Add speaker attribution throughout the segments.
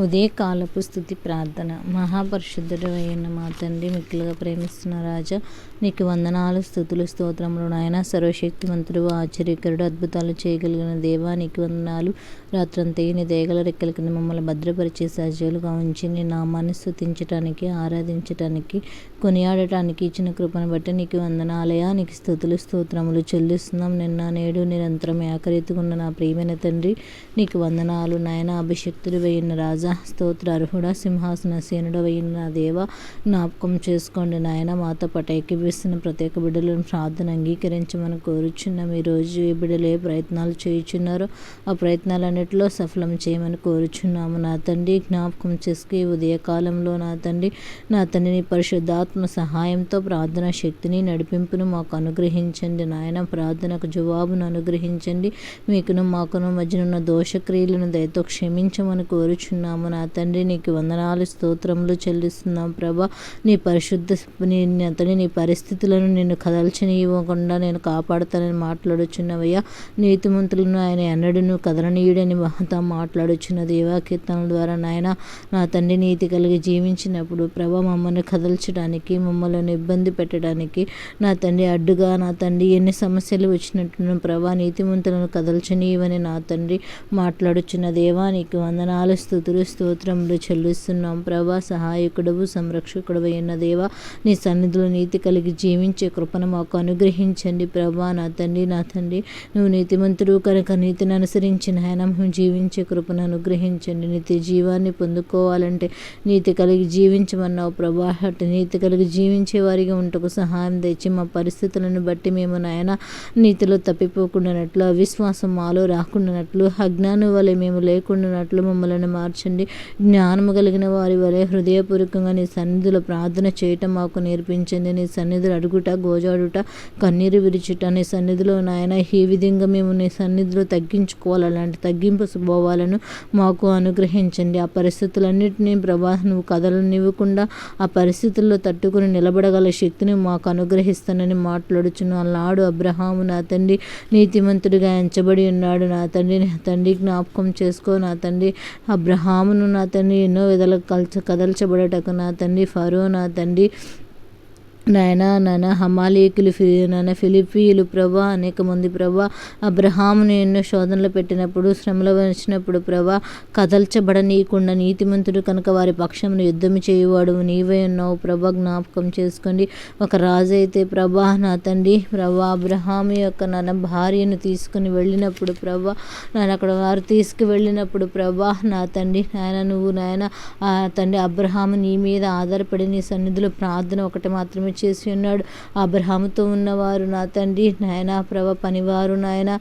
Speaker 1: ఉదయకాలపు స్థుతి ప్రార్థన. మహాపరిశుద్ధుడు అయిన మా తండ్రి మిక్కులుగా ప్రేమిస్తున్న రాజా నీకు వందనాలు స్థుతులు స్తోత్రములు నాయన. సర్వశక్తివంతుడు ఆశ్చర్యకరుడు అద్భుతాలు చేయగలిగిన దేవా నీకు వందనాలు. రాత్రంతా నీ దేగల రెక్కల కింద మమ్మల్ని భద్రపరిచే సజీవులుగా ఉంచి నీ నామాన్ని స్థుతించటానికి ఆరాధించటానికి కొనియాడటానికి ఇచ్చిన కృపను బట్టి నీకు వందనాలయా. నీకు స్థుతులు స్తోత్రములు చెల్లిస్తున్నాం. నిన్న నేడు నిరంతరం ఏకరీతిగున్న నా ప్రియమైన తండ్రి నీకు వందనాలు నాయన. అభిషక్తుడు వేయిన రాజు రాజా స్తోత్ర అర్హుడ సింహాసన సేనుడవైన నా దేవ జ్ఞాపకం చేసుకోండి నాయన. మాతో పాటు ఏకీపిస్తున్న ప్రత్యేక బిడ్డలను ప్రార్థన అంగీకరించమని కోరుచున్నాం. ఈరోజు ఏ బిడ్డలు ఏ ప్రయత్నాలు చేయుచున్నారో ఆ ప్రయత్నాలన్నింటిలో సఫలం చేయమని కోరుచున్నాము. నా తండ్రి జ్ఞాపకం చేసుకుని ఉదయకాలంలో నా తండ్రి నా తండ్రిని పరిశుద్ధాత్మ సహాయంతో ప్రార్థన శక్తిని నడిపింపును మాకు అనుగ్రహించండి నాయన. ప్రార్థనకు జవాబును అనుగ్రహించండి. మీకును మాకును మధ్యనున్న దోషక్రియలను దయతో క్షమించమని కోరుచున్నాను చేస్తున్నాము నా తండ్రి నీకు వందనాలు స్తోత్రములు చెల్లిస్తున్నాం ప్రభా. నీ పరిశుద్ధ నీ అతని నీ పరిస్థితులను నిన్ను కదల్చనివ్వకుండా నేను కాపాడుతానని మాట్లాడుచున్నవయ్యా. నీతిమంతులను ఆయన ఎన్నడను కదలనీయుడని మహతా మాట్లాడుచున్న దేవాకీర్తనల ద్వారా నాయన నా తండ్రి నీతి కలిగి జీవించినప్పుడు ప్రభ మమ్మల్ని కదల్చడానికి మమ్మల్ని ఇబ్బంది పెట్టడానికి నా తండ్రి అడ్డుగా నా తండ్రి ఎన్ని సమస్యలు వచ్చినట్టును ప్రభా నీతిమంతులను కదల్చనీయవని నా తండ్రి మాట్లాడుచున్న దేవా నీకు వందనాలు స్థుతులు స్తోత్రములు చెల్లిస్తున్నాం. ప్రభా సహాయకుడవు సంరక్షకుడు అయిన దేవా నీ సన్నిధిలో నీతి కలిగి జీవించే కృపను మాకు అనుగ్రహించండి. ప్రభా నా తండ్రి నా తండ్రి నువ్వు నీతిమంతుడు కనుక నీతిని అనుసరించిన ఆయన మేము జీవించే కృపను అనుగ్రహించండి. నీతి జీవాన్ని పొందుకోవాలంటే నీతి కలిగి జీవించమన్నావు ప్రభా. అటు నీతి కలిగి జీవించే వారిగా ఉంటకు సహాయం తెచ్చి మా పరిస్థితులను బట్టి మేము నాయన నీతిలో తప్పిపోకుండానట్లు అవిశ్వాసం మాలో రాకుండానట్లు అజ్ఞానం వలె మేము లేకుండానట్లు మమ్మల్ని మార్చండి. చేయండి. జ్ఞానము కలిగిన వారి వలె హృదయపూర్వకంగా నీ సన్నిధిలో ప్రార్థన చేయటం మాకు నేర్పించండి. నీ సన్నిధులు అడుగుట గోజాడుట కన్నీరు విరిచుట నీ సన్నిధిలో నాయన ఈ విధంగా మేము నీ సన్నిధిలో తగ్గించుకోవాలి. అలాంటి తగ్గింపు స్వభావాలను మాకు అనుగ్రహించండి. ఆ పరిస్థితులన్నింటినీ ప్రభా నువ్వు కదలనివ్వకుండా ఆ పరిస్థితుల్లో తట్టుకుని నిలబడగల శక్తిని మాకు అనుగ్రహిస్తానని మాట్లాడుచున్న నాడు అబ్రహాము నా తండ్రి నీతిమంతుడిగా ఎంచబడి ఉన్నాడు. నా తండ్రి నా తండ్రి జ్ఞాపకం చేసుకో. నా తండ్రి అబ్రహాం పామును నా తండ్రి ఎన్నో విధాలుగా కల్చ కదల్చబడటకు నా తండ్రి ఫరో నా తండ్రి నాయనా నాన్న హమాలీకులు ఫిలి నాన్న ఫిలిపీలు ప్రభా అనేక మంది ప్రభా అబ్రహామును ఎన్నో శోధనలు పెట్టినప్పుడు శ్రమలు వచ్చినప్పుడు ప్రభా కదల్చబడనీయకుండా నీతిమంతుడు కనుక వారి పక్షమును యుద్ధం చేయువాడు నీవే ఉన్నావు ప్రభా జ్ఞాపకం చేసుకోండి. ఒక రాజు అయితే ప్రభా నా తండ్రి ప్రభా అబ్రహాము యొక్క నాన్న భార్యను తీసుకుని వెళ్ళినప్పుడు ప్రభా నాన్న అక్కడ వారు తీసుకు వెళ్ళినప్పుడు ప్రభా నా తండ్రి నాయన నువ్వు నాయన తండ్రి అబ్రహాము నీ మీద ఆధారపడి నీ సన్నిధిలో ప్రార్థన ఒకటి మాత్రమే చేసి ఉన్నాడు. అబ్రహాముతో ఉన్నవారు నా తండ్రి నాయన ప్రభ పనివారు నాయన.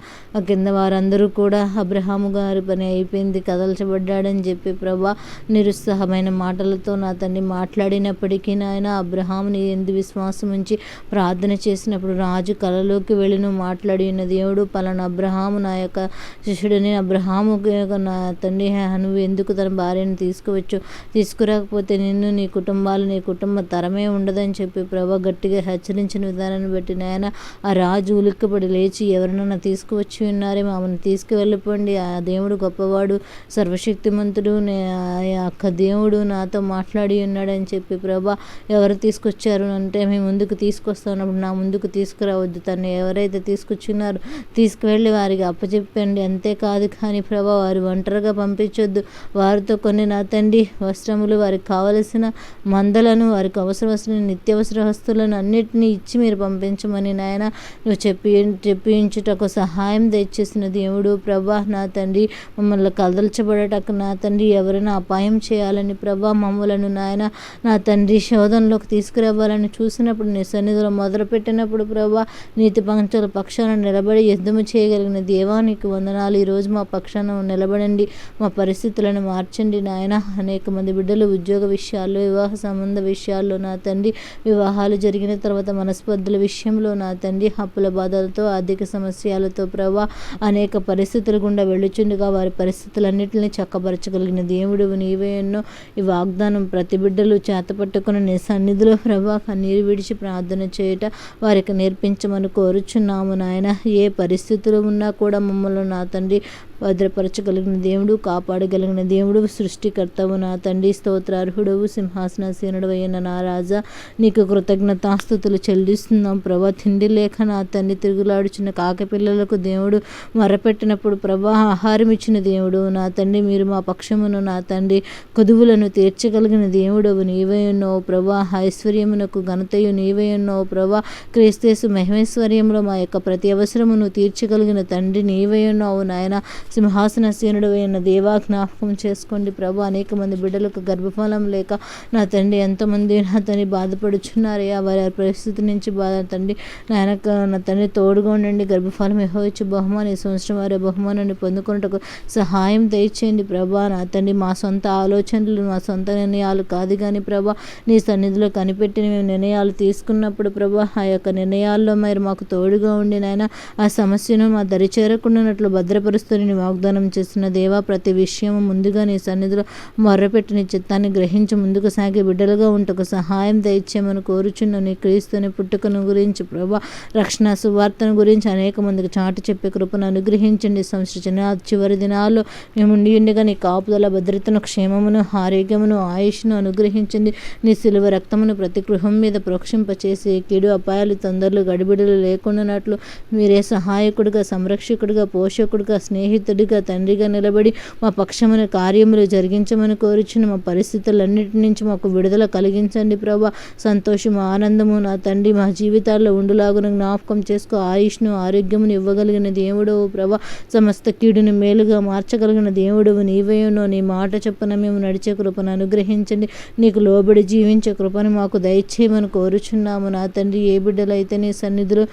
Speaker 1: కింద వారందరూ కూడా అబ్రహాము గారి పని అయిపోయింది కదల్చబడ్డాడని చెప్పి ప్రభా నిరుత్సాహమైన మాటలతో నా తండ్రి మాట్లాడినప్పటికీ నాయన అబ్రహాముని ఎందు విశ్వాసం ఉంచి ప్రార్థన చేసినప్పుడు రాజు కలలోకి వెళ్ళిన మాట్లాడి ఉన్న దేవుడు పలానా అబ్రహాము నా యొక్క శిష్యుడిని అబ్రహాము నా తండ్రి నువ్వు ఎందుకు తన భార్యను తీసుకువచ్చు? తీసుకురాకపోతే నిన్ను నీ కుటుంబాలు నీ కుటుంబ తరమే ఉండదని చెప్పి ప్రభు గట్టిగా హెచ్చరించిన విధానాన్ని బట్టి నాయన ఆ రాజు ఉలిక్కబడి లేచి ఎవరినైనా తీసుకువచ్చి ఉన్నారే మామని తీసుకువెళ్ళిపోండి. ఆ దేవుడు గొప్పవాడు సర్వశక్తిమంతుడు ఆ అక్క దేవుడు నాతో మాట్లాడి ఉన్నాడని చెప్పి ప్రభా ఎవరు తీసుకొచ్చారు అంటే మేము ముందుకు తీసుకొస్తున్నప్పుడు నా ముందుకు తీసుకురావద్దు. తను ఎవరైతే తీసుకొచ్చినారో తీసుకువెళ్ళి వారికి అప్పచెప్పండి. అంతేకాదు కానీ ప్రభా వారు ఒంటరిగా పంపించొద్దు. వారితో కొన్ని నా తండ్రి వస్త్రములు వారికి కావలసిన మందలను వారికి అవసరం నిత్యవసర వస్తువులను అన్నిటినీ ఇచ్చి మీరు పంపించమని నాయన నువ్వు చెప్పి చెప్పించుటకు సహాయం తెచ్చేసిన దేవుడు ప్రభా నా తండ్రి మమ్మల్ని కదల్చబడటకు నా తండ్రి ఎవరైనా అపాయం చేయాలని ప్రభా మమ్మలను నాయన నా తండ్రి శోధనలోకి తీసుకురావాలని చూసినప్పుడు నీ సన్నిధిలో మొదలుపెట్టినప్పుడు ప్రభా నీతి పంచుల పక్షాన నిలబడి యుద్ధము చేయగలిగిన దేవానికి వందనాలు. ఈరోజు మా పక్షాన నిలబడండి మా పరిస్థితులను మార్చండి నాయన. అనేక మంది బిడ్డలు ఉద్యోగ విషయాల్లో వివాహ సంబంధ విషయాల్లో నా తండ్రి వివాహ వివాహాలు జరిగిన తర్వాత మనస్పర్ధల విషయంలో నా తండ్రి హప్పుల బాధలతో ఆర్థిక సమస్యలతో ప్రభా అనేక పరిస్థితులు గుండా వెళ్ళుచుండగా వారి పరిస్థితులన్నింటినీ చక్కపరచగలిగిన దేవుడు నీవే ఎన్నో ఈ వాగ్దానం ప్రతి బిడ్డలు చేతపట్టుకుని నీ సన్నిధిలో ప్రభా కన్నీరు విడిచి ప్రార్థన చేయట వారికి నేర్పించమని కోరుచున్నాము నాయన. ఏ పరిస్థితులు ఉన్నా కూడా మమ్మల్ని నా తండ్రి భద్రపరచగలిగిన దేవుడు కాపాడగలిగిన దేవుడు సృష్టికర్తవు నా తండ్రి స్తోత్రార్హుడవు సింహాసన అయిన నా రాజా. నీకు కృతజ్ఞతాస్థుతులు చెల్లిస్తున్నాం ప్రభా. తిండి లేక నా తండ్రి తిరుగులాడుచున్న కాకపిల్లలకు దేవుడు మరపెట్టినప్పుడు ప్రభా ఆహారం ఇచ్చిన దేవుడు నా తండ్రి మీరు మా పక్షమును నా తండ్రి కొదువులను తీర్చగలిగిన దేవుడవు నీవై ఉన్నావు ప్రభా. ఐశ్వర్యమునకు ఘనతయు నీవై ఉన్నావు ప్రభా. క్రీస్తేసు మహేశ్వర్యంలో మా యొక్క ప్రతి అవసరమును తీర్చగలిగిన తండ్రి నీవై ఉన్నావు నాయన. సింహాసనసీనుడు అయిన దేవా జ్ఞాపకం చేసుకోండి. ప్రభా అనేక మంది బిడ్డలకు గర్భఫలం లేక నా తండ్రి ఎంతమంది నా తండ్రి బాధపడుచున్నారయ్యా వారి పరిస్థితి నుంచి బాధ తండ్రి నాయన నా తండ్రి తోడుగా ఉండండి. గర్భఫలం ఇవ్వచ్చు బహుమానం ఈ సంవత్సరం వారి బహుమానాన్ని పొందుకున్నట్టుకు సహాయం దయచేయండి. ప్రభా నా తండ్రి మా సొంత ఆలోచనలు మా సొంత నిర్ణయాలు కాదు కానీ ప్రభా నీ సన్నిధిలో కనిపెట్టిన మేము నిర్ణయాలు తీసుకున్నప్పుడు ప్రభా ఆ యొక్క నిర్ణయాల్లో మరి మాకు తోడుగా ఉండి నాయన ఆ సమస్యను మా దరి చేరకుండానట్లు భద్రపరుస్తూని వాగ్దానం చేస్తున్న దేవా ప్రతి విషయం ముందుగా నీ సన్నిధిలో మొర్రపెట్టి నీ చిత్తాన్ని గ్రహించి ముందుకు సాగే బిడ్డలుగా ఉంటకు సహాయం దయచేయమని కోరుచున్న నీ క్రీస్తుని పుట్టుకను గురించి ప్రభా రక్షణ సువార్తను గురించి అనేక మందికి చాటి చెప్పే కృపను అనుగ్రహించండి సంసృజన చివరి దినాల్లో మేము ఉండి ఉండగా నీ కాపుదల భద్రతను క్షేమమును ఆరోగ్యమును ఆయుష్ను అనుగ్రహించండి నీ సిలువ రక్తమును ప్రతి గృహం మీద ప్రోక్షింపచేసి కీడు అపాయాలు తొందరలు గడిబిడలు లేకుండానట్లు మీరే సహాయకుడిగా సంరక్షకుడిగా పోషకుడిగా స్నేహితుడు అతడిగా తండ్రిగా నిలబడి మా పక్షమైన కార్యములు జరిగించమని కోరుచున్న మా పరిస్థితులన్నిటి నుంచి మాకు విడుదల కలిగించండి ప్రభా. సంతోషం ఆనందము నా తండ్రి మా జీవితాల్లో ఉండులాగున జ్ఞాపకం చేసుకో. ఆయుష్ను ఆరోగ్యమును ఇవ్వగలిగిన దేవుడు ప్రభా. సమస్త కీడుని మేలుగా మార్చగలిగిన దేవుడవు నీవేనో నీ మాట చొప్పున మేము నడిచే కృపను అనుగ్రహించండి. నీకు లోబడి జీవించే కృపను మాకు దయచేయమని కోరుచున్నాము. నా తండ్రి ఏ బిడ్డలైతే నీ సన్నిధిలో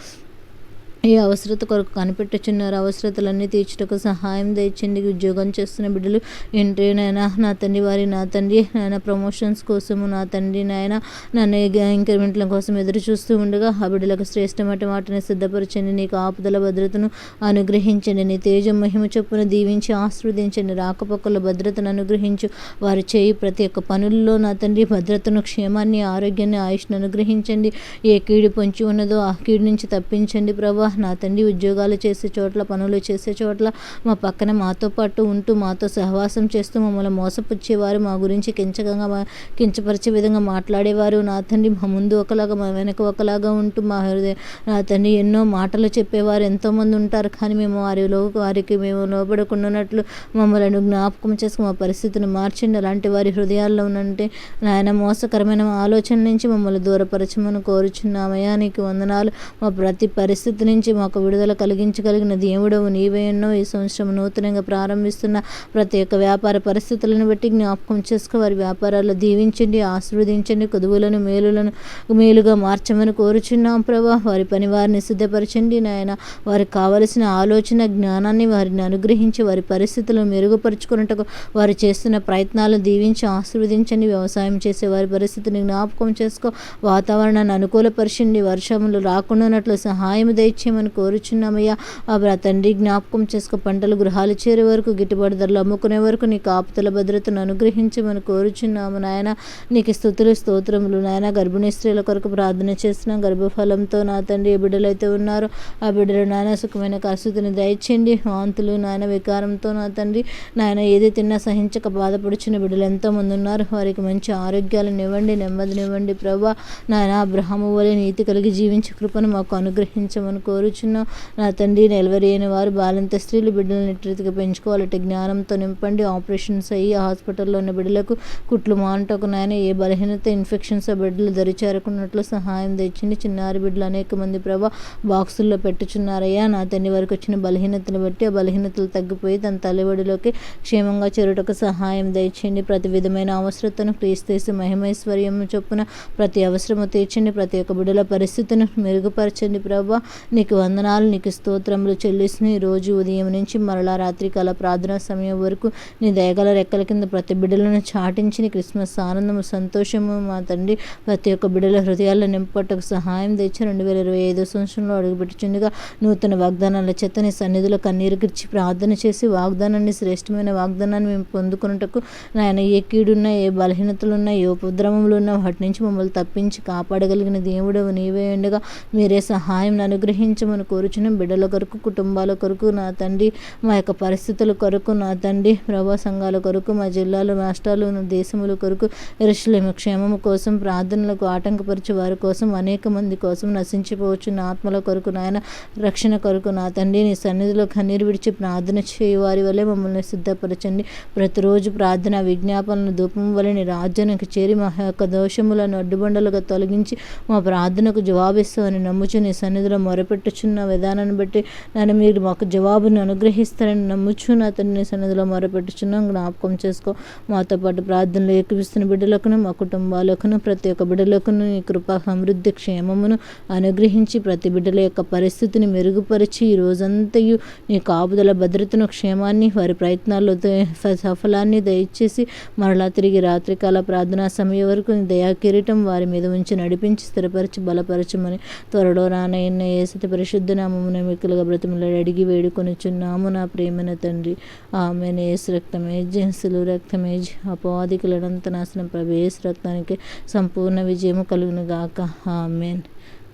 Speaker 1: ఈ అవసరత కొరకు కనిపెట్టుచున్నారు. అవసరతలన్నీ తీర్చుటకు సహాయం తెచ్చండి ఉద్యోగం చేస్తున్న బిడ్డలు ఇంటర్వ్యూ నాయన నా తండ్రి వారి నా తండ్రి నాయన ప్రమోషన్స్ కోసము నా తండ్రి నాయన నన్ను ఇంక్రిమెంట్ల కోసం ఎదురు చూస్తూ ఉండగా ఆ బిడ్డలకు శ్రేష్టమైన వాటిని సిద్ధపరచండి. నీకు ఆపుదల భద్రతను అనుగ్రహించండి. నీ తేజం మహిమ చొప్పున దీవించి ఆస్వాదించండి రాకపోకల భద్రతను అనుగ్రహించు. వారు చేయి ప్రతి ఒక్క పనుల్లో నా తండ్రి భద్రతను క్షేమాన్ని ఆరోగ్యాన్ని ఆయుష్ను అనుగ్రహించండి. ఏ కీడు పొంచి ఉన్నదో ఆ కీడు నుంచి తప్పించండి ప్రభా. నా తండ్రి ఉద్యోగాలు చేసే చోట్ల పనులు చేసే చోట్ల మా పక్కన మాతో పాటు ఉంటూ మాతో సహవాసం చేస్తూ మమ్మల్ని మోసపుచ్చేవారు మా గురించి కించకంగా కించపరిచే విధంగా మాట్లాడేవారు. నా తండ్రి మా ముందు ఒకలాగా మా వెనక ఒకలాగా ఉంటూ మా హృదయ నా తండ్రి ఎన్నో మాటలు చెప్పేవారు. ఎంతోమంది ఉంటారు కానీ మేము వారిలో వారికి మేము లోబడకుండానట్లు మమ్మల్ని జ్ఞాపకం చేసుకుని మా పరిస్థితిని మార్చండి. అలాంటి వారి హృదయాల్లో ఉన్నంటే నాయన మోసకరమైన ఆలోచన నుంచి మమ్మల్ని దూరపరచమని కోరుచున్నామయ్యా. నీకు వందనాలు. మా ప్రతి పరిస్థితి నుంచి నుంచి మాకు విడుదల కలిగించగలిగిన దేవుడవు నీవే ఎన్నో ఈ సంవత్సరం నూతనంగా ప్రారంభిస్తున్న ప్రతి ఒక్క వ్యాపార పరిస్థితులను బట్టి జ్ఞాపకం చేసుకో. వారి వ్యాపారాలు దీవించండి ఆశీర్వదించండి కొదువులను మేలులను మేలుగా మార్చమని కోరుచున్నాం ప్రభా. వారి పని వారిని సిద్ధపరచండి నాయన. వారికి కావలసిన ఆలోచన జ్ఞానాన్ని వారిని అనుగ్రహించి వారి పరిస్థితులను మెరుగుపరుచుకున్నట్టుకు వారు చేస్తున్న ప్రయత్నాలను దీవించి ఆశీర్వదించండి. వ్యవసాయం చేసే వారి పరిస్థితిని జ్ఞాపకం చేసుకో. వాతావరణాన్ని అనుకూలపరచండి. వర్షములు రాకుండానట్లు సహాయం దయచేయమని చేయమని కోరుచున్నామయ్యా. ఆ తండ్రి జ్ఞాపకం చేసుకో పంటలు గృహాలు చేరే వరకు గిట్టుబాటు ధరలు అమ్ముకునే వరకు నీ కాపుతల భద్రతను అనుగ్రహించమని కోరుచున్నాము నాయన. నీకు స్థుతులు స్తోత్రములు నాయన. గర్భిణీ స్త్రీల కొరకు ప్రార్థన చేసిన గర్భఫలంతో నా తండ్రి ఏ బిడ్డలైతే ఉన్నారో ఆ బిడ్డలు నాయన సుఖమైన కసుతిని దయచేయండి. వాంతులు నాయన వికారంతో నా తండ్రి నాయన ఏది తిన్నా సహించక బాధపడుచున్న బిడ్డలు ఎంతోమంది ఉన్నారు. వారికి మంచి ఆరోగ్యాలను ఇవ్వండి నెమ్మదినివ్వండి ప్రభా నాయన అబ్రహము వలె నీతి కలిగి జీవించే కృపను మాకు అనుగ్రహించమని కోరు కోరుచున్నాం. నా తండ్రి నిలవరి అయిన వారు బాలింత స్త్రీలు బిడ్డలను రీతిగా పెంచుకోవాలంటే జ్ఞానంతో నింపండి. ఆపరేషన్స్ అయ్యి హాస్పిటల్లో ఉన్న బిడ్డలకు కుట్లు మాంటకు నాయన ఏ బలహీనత ఇన్ఫెక్షన్స్ బిడ్డలు దరిచేరకున్నట్లు సహాయం తెచ్చింది. చిన్నారి బిడ్డలు అనేక మంది ప్రభా బాక్సుల్లో పెట్టుచున్నారయ్యా. నా తండ్రి వారికి వచ్చిన బలహీనతను బట్టి ఆ బలహీనతలు తగ్గిపోయి తన తల్లిబడిలోకి క్షేమంగా చేరుటకు సహాయం దయచేయండి ప్రతి విధమైన అవసరతను క్రీస్తేసి మహిమైశ్వర్యం చొప్పున ప్రతి అవసరము తీర్చండి. ప్రతి ఒక్క బిడ్డల పరిస్థితిని మెరుగుపరచండి ప్రభా. నీకు వందనాలు నీకు స్తోత్రములు చెల్లిస్తూ రోజు ఉదయం నుంచి మరలా రాత్రి కాల ప్రార్థనా సమయం వరకు నీ దయగల రెక్కల కింద ప్రతి బిడ్డలను చాటించి క్రిస్మస్ ఆనందము సంతోషము మా తండ్రి ప్రతి ఒక్క బిడ్డల హృదయాల్లో నింపటకు సహాయం తెచ్చి రెండు వేల ఇరవై ఐదో సంవత్సరంలో అడుగుపెట్టుచుండగా నూతన వాగ్దానాల చేత నీ సన్నిధిలో కన్నీరు గిర్చి ప్రార్థన చేసి వాగ్దానాన్ని శ్రేష్టమైన వాగ్దానాన్ని మేము పొందుకున్నటకు నాయన ఏ కీడున్నా ఏ బలహీనతలున్నా ఏ ఉపద్రవములు ఉన్నా వాటి నుంచి మమ్మల్ని తప్పించి కాపాడగలిగిన దేవుడు నీవే ఉండగా మీరే సహాయం అనుగ్రహించి దీవించమని కోరుచున్న. బిడ్డల కొరకు కుటుంబాల కొరకు నా తండ్రి మా యొక్క పరిస్థితుల కొరకు నా తండ్రి ప్రభా సంఘాల కొరకు మా జిల్లాలు రాష్ట్రాలు దేశముల కొరకు ఎరుషులేము క్షేమము కోసం ప్రార్థనలకు ఆటంకపరిచే వారి కోసం అనేక మంది కోసం నశించిపోవచ్చున్న ఆత్మల కొరకు నాయన రక్షణ కొరకు నా తండ్రి నీ సన్నిధిలో కన్నీరు విడిచి ప్రార్థన చేయు. వారి వల్లే మమ్మల్ని సిద్ధపరచండి. ప్రతిరోజు ప్రార్థన విజ్ఞాపనలు ధూపం వల్ల నీ రాజ్యానికి చేరి మా యొక్క దోషములను అడ్డుబండలుగా తొలగించి మా ప్రార్థనకు జవాబిస్తామని నమ్ముచు నీ సన్నిధిలో మొరపెట్టుచున్న విధానాన్ని బట్టి నన్ను మీరు మాకు జవాబును అనుగ్రహిస్తారని నమ్ముచున్న అతన్ని తండ్రి సన్నిధిలో మొరపెట్టుచున్నాం. జ్ఞాపకం చేసుకో. మాతో పాటు ప్రార్థనలు ఏకవిస్తున్న బిడ్డలకును మా కుటుంబాలకును ప్రతి ఒక్క బిడ్డలకును నీ కృపా సమృద్ధి క్షేమమును అనుగ్రహించి ప్రతి బిడ్డల యొక్క పరిస్థితిని మెరుగుపరిచి ఈ రోజంతయు నీ కాపుదల భద్రతను క్షేమాన్ని వారి ప్రయత్నాల్లో సఫలాన్ని దయచేసి మరలా తిరిగి రాత్రికాల ప్రార్థనా సమయం వరకు దయా కిరీటం వారి మీద ఉంచి నడిపించి స్థిరపరిచి బలపరచమని త్వరలో రానయ్యన్న ఏసతి పరిశుద్ధ నామమున మిక్కులుగా బ్రతిమలాడి అడిగి వేడుకొనిచున్నాము నా ప్రేమన తండ్రి. ఆమె ఏసు రక్తమే జెన్సులు రక్తమే అపవాదికులనంత నాశనం ప్రభేస్ రక్తానికి సంపూర్ణ విజయము కలుగును గాక ఆమెన్.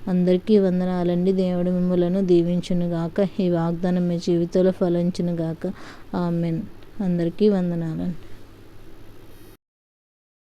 Speaker 1: అందరికీ వందనాలండి. దేవుడు మిమ్మలను దీవించును గాక ఈ వాగ్దానం మీ జీవితంలో ఫలించును గాక ఆమెన్. అందరికీ వందనాలండి.